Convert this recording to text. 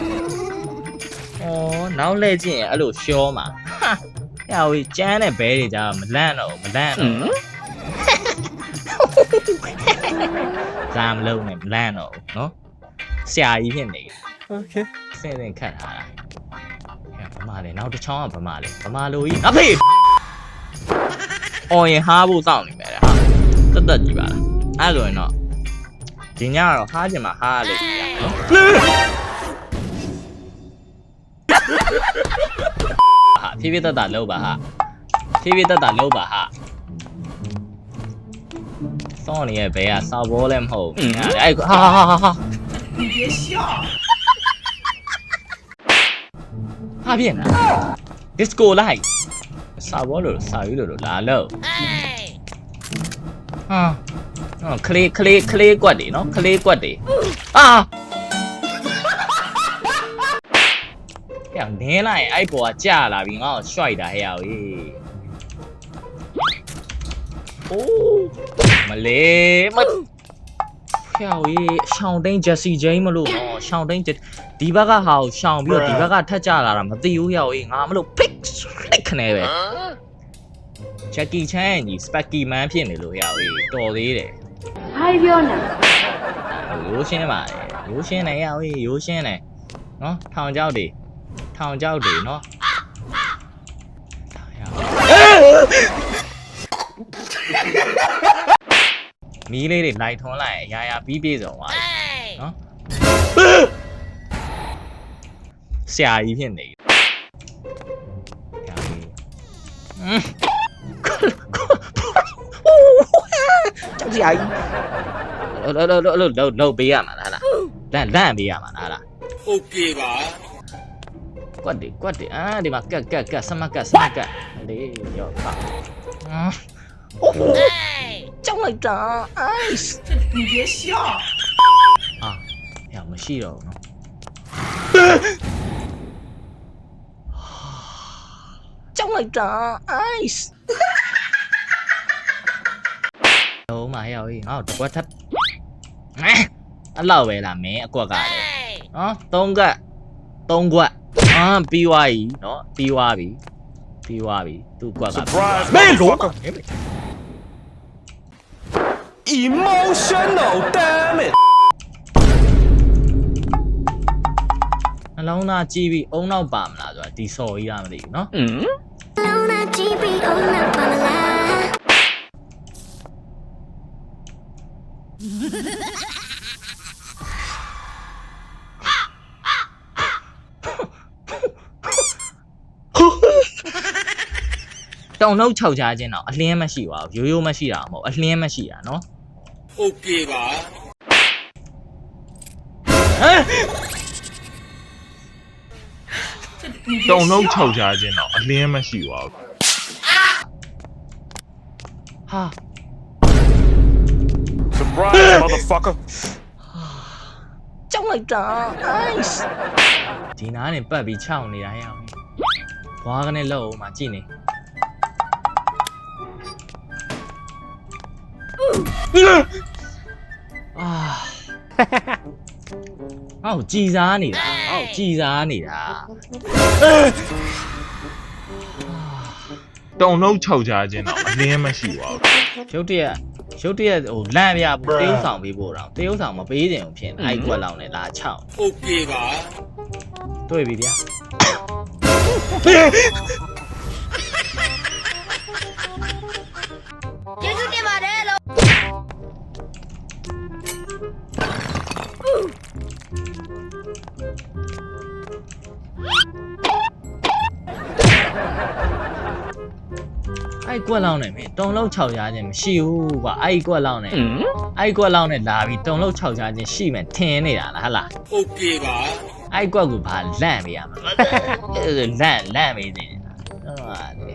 ဩနောက်လဲကျင့်ရင်အဲ့လိုရှောမှာဟာဟဲ့ဟိုကျန်းတဲ့ဘဲတွေကြာမလန့်တော့ဘူးမလန့်တော့ဘူးဇာမလုံးနဲ့မလန့်တော့ဘူးနော်ဆရာကြီးဖြစ်နေတယ် Okay. စင်စင်ခတ်ထားတာဟဲ့ဗမာလေနောက်တစ်ချောင်းကဗမာလေဗမာလိုကြီးအဖေအော်ရင်ဟားဖို့စောင့်နေမယ်တဲ့ဟာတက်တက်ကြီးပါလားအဲ့လိုရင်တော့ဒီညကတော့ဟားချင်မှာဟားလို့ရနော်ဟာဖြ ည်းဖြည်းတက်တာလောက်ပါဟာဖြည်းဖြည်းတက်တာလောက်ပါဟာစောင့်နေရဲ့ဘဲကစောက်ဘောလည်းမဟုတ်ဘူးအဲ့ဟာဟာဟာဟာ 你别笑。 ဟာပြင်လား disco light စာဘောလို့စာယူလို့လာလို့ဟာဟောကလေးကလေးကလေးကွက်တွေနော်ကလေးကွက်တွေအာ ပြန်နင်းလိုက်အဲ့ပေါ်ကကြာလာပြီငါ့ကိုရှွိုက်တာဟဲ့ဟောကြီးအိုးမလေးမဖျောက်ကြီးရှောင်းတိန်ဂျက်စီဂျိမ်းမလို့နော်ရှောင်းတိန်ဂျက်ဒီဘက်ကဟာကိုရှောင်းပြီးတော့ဒီဘက်ကထက်ကြလာတာမသိဘူးဟဲ့ဟောကြီးငါမလို့ pick flick ခနဲ့ပဲဂျက်ကီချန်ကြီးစပက်ကီမန်ဖြစ်နေလို့ဟဲ့ဟောကြီးတော်သေးတယ်ဘာပြောနေရိုးရှင်းပါလေရိုးရှင်းနေရဟေးရိုးရှင်းနေနော်ထောင်ကြောက်တွေ ထောင်ကြောက်တွေနော်မီးလေးတွေလိုက်ထွန်းလိုက်အရာရာပြီးပြေဆုံးသွားပြီနော်ဆရာကြီးဖြစ်နေပြီဆရာကြီးอืมကြောက်ဆရာကြီးလို့လို့လို့ လို့လို့လို့ပေးရမှာလားလားလန့်လန့်ပေးရမှာလားလား Okay ပါကွက်တွေကွက်တွေအာဒီမှာကက်ကက်ကက်ဆမကက်ဆမကက်လေးရောပါအာโอ้ အာပြီးသွားပြီနော်ပြီးသွားပြီပြီးသွားပြီသူ့ကွက်ကမဲလုံး emotional damn it အလုံးသားကြည့်ပြီးအုံနောက်ပါမလားဆိုတာဒီစော်ကြီးရမသိဘူးနော်อืม တောင်နှုတ်၆ချားခြင်းတော့အလင်းမရှိပါဘူးရိုးရိုးမရှိတာမဟုတ်အလင်းမရှိတာနော်โอเคပါဟမ်တောင်နှုတ်၆ချားခြင်းတော့အလင်းမရှိပါဘူးဟာ Surprise motherfucker ကြောက်လိုက်တာ ice ဒီနားနဲ့ပတ်ပြီးခြောက်နေတာရအောင်ဘွားကနေလောက်အောင်မှကြည့်နေအာအော်ကြည်စားနေတာအော်ကြည်စားနေတာတုံလုံးခြောက်ချခြင်းတော့အလင်းမရှိပါဘူးရုတ်တရက် ရုတ်တရက်ဟိုလန့်ပြတရုပ်ဆောင်ပေးဖို့တော့တရုပ်ဆောင်မပေးခြင်းကိုဖြစ်နေအိုက်ကွက်လောက်နဲ့လာချောက် Okay ပါတွေ့ပြီဗျာ အိုက်ကွက်လောက်နဲ့မင်းတုံလုံး6ချားခြင်းမရှိဘူးကွာအိုက်ကွက်လောက်နဲ့အိုက်ကွက်လောက်နဲ့လာပြီးတုံလုံး6ချားခြင်းရှိမယ်ထင်နေတာလားဟတ်လား Okay ပါအိုက်ကွက်ကိုဘာလန့်ပေးရမှာလန့်လန့်ပေးနေတယ်ဟုတ်ပါလေ